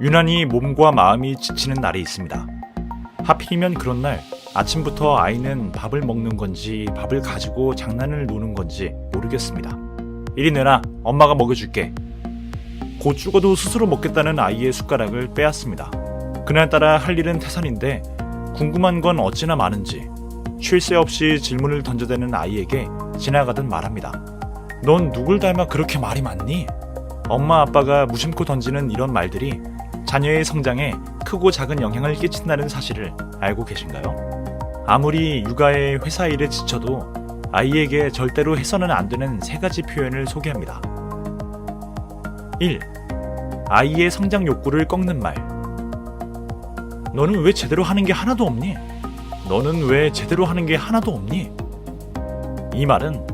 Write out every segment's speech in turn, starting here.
유난히 몸과 마음이 지치는 날이 있습니다. 하필이면 그런 날 아침부터 아이는 밥을 먹는 건지 밥을 가지고 장난을 노는 건지 모르겠습니다. 이리 내놔 엄마가 먹여줄게. 곧 죽어도 스스로 먹겠다는 아이의 숟가락을 빼앗습니다. 그날따라 할 일은 태산인데 궁금한 건 어찌나 많은지 쉴 새 없이 질문을 던져대는 아이에게 지나가듯 말합니다. 넌 누굴 닮아 그렇게 말이 많니? 엄마 아빠가 무심코 던지는 이런 말들이 자녀의 성장에 크고 작은 영향을 끼친다는 사실을 알고 계신가요? 아무리 육아에 회사 일에 지쳐도 아이에게 절대로 해서는 안 되는 세 가지 표현을 소개합니다. 1. 아이의 성장 욕구를 꺾는 말. 너는 왜 제대로 하는 게 하나도 없니? 너는 왜 제대로 하는 게 하나도 없니? 이 말은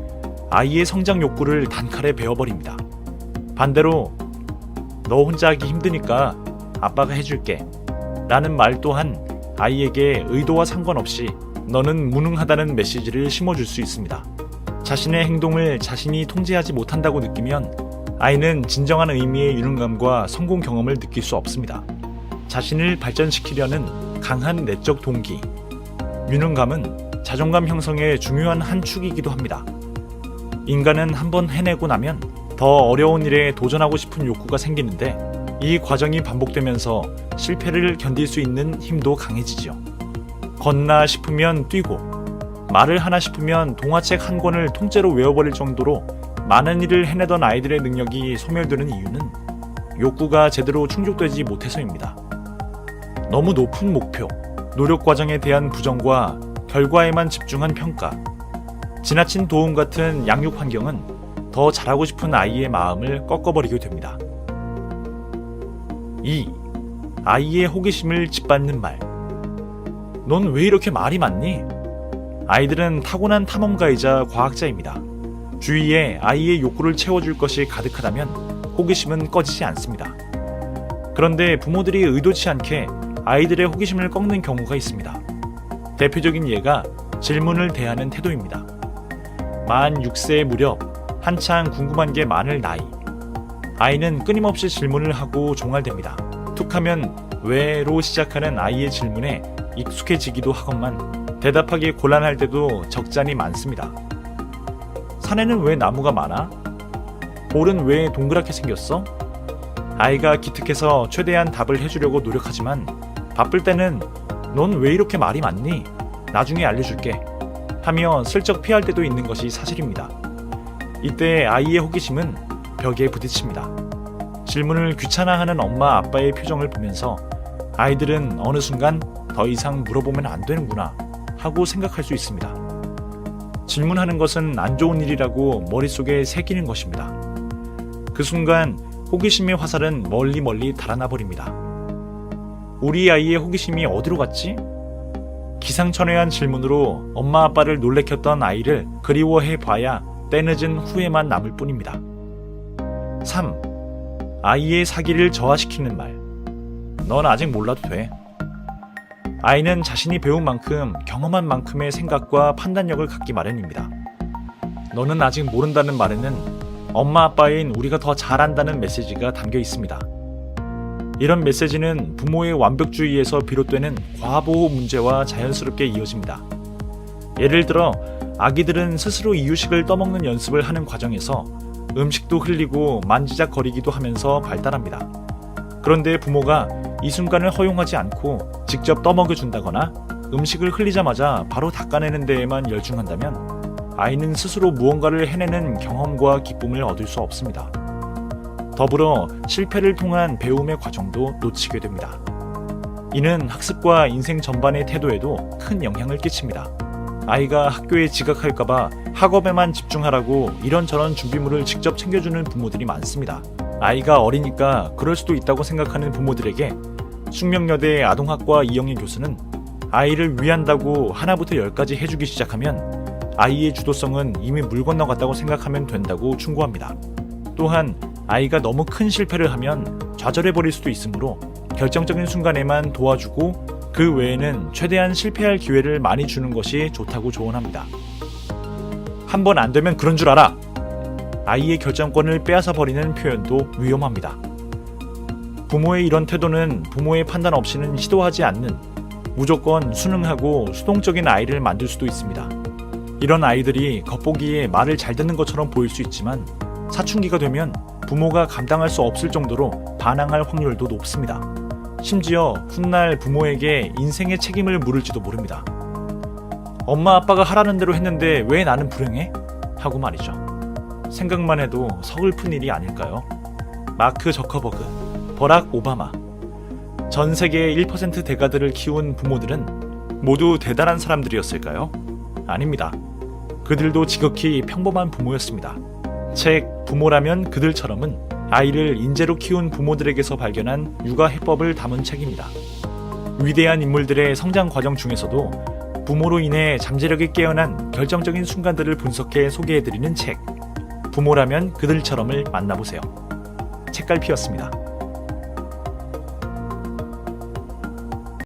아이의 성장 욕구를 단칼에 베어버립니다. 반대로 너 혼자 하기 힘드니까 아빠가 해줄게 라는 말 또한 아이에게 의도와 상관없이 너는 무능하다는 메시지를 심어줄 수 있습니다. 자신의 행동을 자신이 통제하지 못한다고 느끼면 아이는 진정한 의미의 유능감과 성공 경험을 느낄 수 없습니다. 자신을 발전시키려는 강한 내적 동기. 유능감은 자존감 형성의 중요한 한 축이기도 합니다. 인간은 한번 해내고 나면 더 어려운 일에 도전하고 싶은 욕구가 생기는데 이 과정이 반복되면서 실패를 견딜 수 있는 힘도 강해지죠. 걷나 싶으면 뛰고 말을 하나 싶으면 동화책 한 권을 통째로 외워버릴 정도로 많은 일을 해내던 아이들의 능력이 소멸되는 이유는 욕구가 제대로 충족되지 못해서입니다. 너무 높은 목표, 노력 과정에 대한 부정과 결과에만 집중한 평가, 지나친 도움 같은 양육 환경은 더 잘하고 싶은 아이의 마음을 꺾어버리게 됩니다. 2. 아이의 호기심을 짓밟는 말. 넌 왜 이렇게 말이 많니? 아이들은 타고난 탐험가이자 과학자입니다. 주위에 아이의 욕구를 채워줄 것이 가득하다면 호기심은 꺼지지 않습니다. 그런데 부모들이 의도치 않게 아이들의 호기심을 꺾는 경우가 있습니다. 대표적인 예가 질문을 대하는 태도입니다. 만 6세 무렵 한창 궁금한 게 많을 나이. 아이는 끊임없이 질문을 하고 종알됩니다. 툭하면 왜로 시작하는 아이의 질문에 익숙해지기도 하건만 대답하기 곤란할 때도 적잖이 많습니다. 산에는 왜 나무가 많아? 볼은 왜 동그랗게 생겼어? 아이가 기특해서 최대한 답을 해주려고 노력하지만 바쁠 때는 넌 왜 이렇게 말이 많니? 나중에 알려줄게. 하며 슬쩍 피할 때도 있는 것이 사실입니다. 이때 아이의 호기심은 벽에 부딪힙니다. 질문을 귀찮아하는 엄마 아빠의 표정을 보면서 아이들은 어느 순간 더 이상 물어보면 안 되는구나 하고 생각할 수 있습니다. 질문하는 것은 안 좋은 일이라고 머릿속에 새기는 것입니다. 그 순간 호기심의 화살은 멀리 멀리 달아나 버립니다. 우리 아이의 호기심이 어디로 갔지? 기상천외한 질문으로 엄마 아빠를 놀래켰던 아이를 그리워해 봐야 때늦은 후회만 남을 뿐입니다. 3. 아이의 사기를 저하시키는 말. 넌 아직 몰라도 돼. 아이는 자신이 배운 만큼 경험한 만큼의 생각과 판단력을 갖기 마련입니다. 너는 아직 모른다는 말에는 엄마 아빠인 우리가 더 잘한다는 메시지가 담겨 있습니다. 이런 메시지는 부모의 완벽주의에서 비롯되는 과보호 문제와 자연스럽게 이어집니다. 예를 들어 아기들은 스스로 이유식을 떠먹는 연습을 하는 과정에서 음식도 흘리고 만지작거리기도 하면서 발달합니다. 그런데 부모가 이 순간을 허용하지 않고 직접 떠먹여 준다거나 음식을 흘리자마자 바로 닦아내는 데에만 열중한다면 아이는 스스로 무언가를 해내는 경험과 기쁨을 얻을 수 없습니다. 더불어 실패를 통한 배움의 과정도 놓치게 됩니다. 이는 학습과 인생 전반의 태도에도 큰 영향을 끼칩니다. 아이가 학교에 지각할까봐 학업에만 집중하라고 이런저런 준비물을 직접 챙겨주는 부모들이 많습니다. 아이가 어리니까 그럴 수도 있다고 생각하는 부모들에게 숙명여대 아동학과 이영희 교수는 아이를 위한다고 하나부터 열까지 해주기 시작하면 아이의 주도성은 이미 물 건너갔다고 생각하면 된다고 충고합니다. 또한 아이가 너무 큰 실패를 하면 좌절해버릴 수도 있으므로 결정적인 순간에만 도와주고 그 외에는 최대한 실패할 기회를 많이 주는 것이 좋다고 조언합니다. 한 번 안 되면 그런 줄 알아! 아이의 결정권을 빼앗아 버리는 표현도 위험합니다. 부모의 이런 태도는 부모의 판단 없이는 시도하지 않는 무조건 순응하고 수동적인 아이를 만들 수도 있습니다. 이런 아이들이 겉보기에 말을 잘 듣는 것처럼 보일 수 있지만 사춘기가 되면 부모가 감당할 수 없을 정도로 반항할 확률도 높습니다. 심지어 훗날 부모에게 인생의 책임을 물을지도 모릅니다. 엄마 아빠가 하라는 대로 했는데 왜 나는 불행해? 하고 말이죠. 생각만 해도 서글픈 일이 아닐까요? 마크 저커버그, 버락 오바마. 전 세계의 1% 대가들을 키운 부모들은 모두 대단한 사람들이었을까요? 아닙니다. 그들도 지극히 평범한 부모였습니다. 책 부모라면 그들처럼은 아이를 인재로 키운 부모들에게서 발견한 육아 해법을 담은 책입니다. 위대한 인물들의 성장 과정 중에서도 부모로 인해 잠재력이 깨어난 결정적인 순간들을 분석해 소개해드리는 책. 부모라면 그들처럼을 만나보세요. 책갈피였습니다.